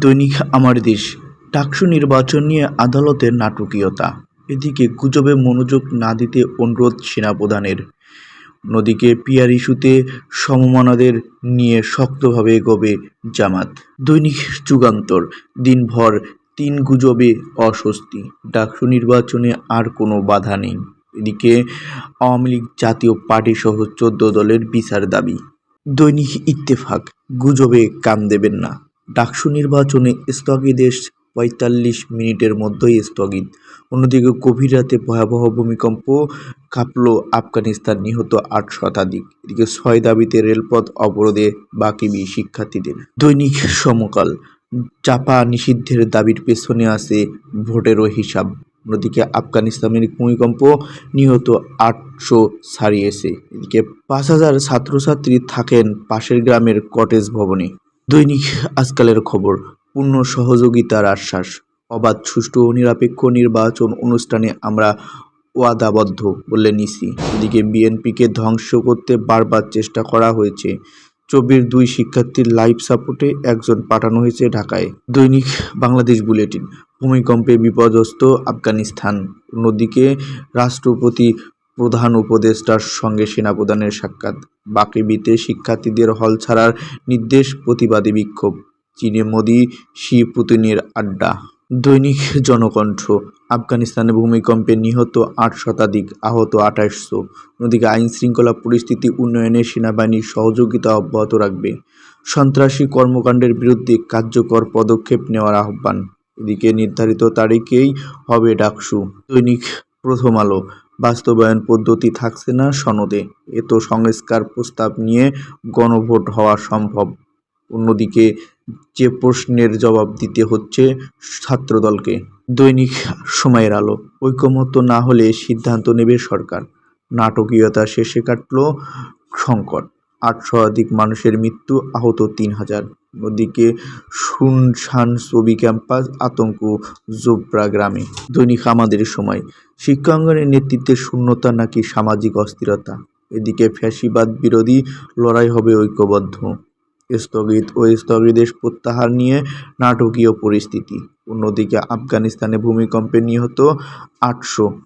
দৈনিক আমার দেশ টাকসু নির্বাচন নিয়ে আদালতের নাটকীয়তা। এদিকে গুজবে মনোযোগ না দিতে অনুরোধ সেনাপ্রধানের। নদীকে পিয়ার ইস্যুতে সমমানাদের নিয়ে শক্তভাবে এগোবে জামাত। দৈনিক যুগান্তর, দিনভর তিন গুজবে অস্বস্তি। ডাকসু নির্বাচনে আর কোনো বাধা নেই। এদিকে আওয়ামী লীগ জাতীয় পার্টি সহ চোদ্দ দলের বিচার দাবি। দৈনিক ইত্তেফাক, গুজবে কান দেবেন না। ডাকসু নির্বাচনে স্থগিতের পঁয়তাল্লিশ মিনিটের মধ্যেই স্থগিত। অন্যদিকে গভীর রাতে ভয়াবহ ভূমিকম্প কাঁপল আফগানিস্তান নিহত আট শতাধিক। এদিকে ছয় দাবিতে রেলপথ অবরোধে বাকিবি শিক্ষার্থীদের। দৈনিক সমকাল, চাপা নিষিদ্ধের দাবির পেছনে আছে ভোটেরও হিসাব। অন্যদিকে আফগানিস্তানের ভূমিকম্প নিহত আটশো ছাড়িয়েছে। এদিকে পাঁচ হাজার ছাত্রছাত্রী থাকেন পাশের গ্রামের কটেজ ভবনে। দৈনিক আজকালের খবর, পূর্ণ সহযোগিতার আশ্বাস। অবাধ, সুষ্ঠু ও নিরপেক্ষ নির্বাচন অনুষ্ঠানে আমরা ওয়াদাবদ্ধ বলে নিছি এদিকে বিএনপিকে ধ্বংস করতে বারবার চেষ্টা করা হয়েছে। চব্বিশ দুই শিক্ষার্থীর লাইফ সাপোর্টে একজন পাঠানো হয়েছে ঢাকায়। দৈনিক বাংলাদেশ বুলেটিন, ভূমিকম্পে বিপর্যস্ত আফগানিস্তান। অন্যদিকে রাষ্ট্রপতি প্রধান উপদেষ্টার সঙ্গে সেনাপ্রধানের সাক্ষাৎ। বাকিবিতে শিক্ষার্থীদের হল ছাড়ার নির্দেশ, প্রতিবাদী বিক্ষোভ। চীনে মোদি, শি পুতিনের আড্ডা। দৈনিক জনকণ্ঠ। আফগানিস্তানে ভূমিকম্পে নিহত আট শতাধিক, আহত আঠাশশো। অন্যদিকে আইন শৃঙ্খলা পরিস্থিতি উন্নয়নে সেনাবাহিনীর সহযোগিতা অব্যাহত রাখবে। সন্ত্রাসী কর্মকাণ্ডের বিরুদ্ধে কার্যকর পদক্ষেপ নেওয়ার আহ্বান। এদিকে নির্ধারিত তারিখেই হবে ডাকসু। দৈনিক প্রথম আলো। বাস্তবায়ন পদ্ধতি থাকছে না সনদে। এত সংস্কার প্রস্তাব নিয়ে গণভোট হওয়া সম্ভব। অন্যদিকে যে প্রশ্নের জবাব দিতে হচ্ছে ছাত্রদলকে। দৈনিক সময়ের আলো। ঐকমত্য না হলে সিদ্ধান্ত নেবে সরকার। নাটকীয়তা শেষে কাটল সংকট। আট শতাধিক মানুষের মৃত্যু, আহত তিন হাজার। ওদিকে শুনশান ছবি ক্যাম্পাস, আতঙ্ক জোবরা গ্রামে। দৈনিক আমাদের সময়। শিক্ষাঙ্গনের নেতৃত্বে শূন্যতা নাকি সামাজিক অস্থিরতা? এদিকে ফ্যাসিবাদ বিরোধী লড়াই হবে ঐক্যবদ্ধ। স্থগিত ও স্থগিতের প্রত্যাহার নিয়ে নাটকীয় পরিস্থিতি। অন্যদিকে আফগানিস্তানে ভূমিকম্পে নিহত আটশো